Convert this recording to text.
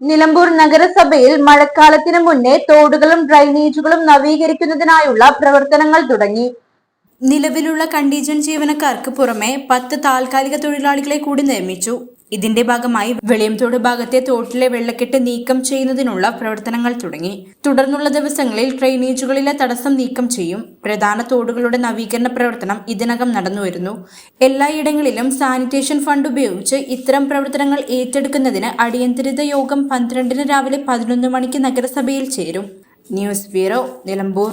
Nilambur നഗരസഭയിൽ മഴക്കാലത്തിന് മുന്നേ തോടുകളും ഡ്രൈനേജുകളും നവീകരിക്കുന്നതിനായുള്ള പ്രവർത്തനങ്ങൾ തുടങ്ങി. നിലവിലുള്ള കണ്ടീജൻ ജീവനക്കാർക്ക് പുറമെ പത്ത് താൽക്കാലിക തൊഴിലാളികളെ കൂടി നിയമിച്ചു. ഇതിന്റെ ഭാഗമായി വെളിയംതോട് ഭാഗത്തെ തോട്ടിലെ വെള്ളക്കെട്ട് നീക്കം ചെയ്യുന്നതിനുള്ള പ്രവർത്തനങ്ങൾ തുടങ്ങി. തുടർന്നുള്ള ദിവസങ്ങളിൽ ഡ്രെയിനേജുകളിലെ തടസ്സം നീക്കം ചെയ്യും. പ്രധാന തോടുകളുടെ നവീകരണ പ്രവർത്തനം ഇതിനകം നടന്നുവരുന്നു എല്ലായിടങ്ങളിലും സാനിറ്റേഷൻ ഫണ്ട് ഉപയോഗിച്ച് ഇത്തരം പ്രവർത്തനങ്ങൾ ഏറ്റെടുക്കുന്നതിന് അടിയന്തരിത യോഗം പന്ത്രണ്ടിന് രാവിലെ പതിനൊന്ന് മണിക്ക് നഗരസഭയിൽ ചേരും. News bureau Nilambur.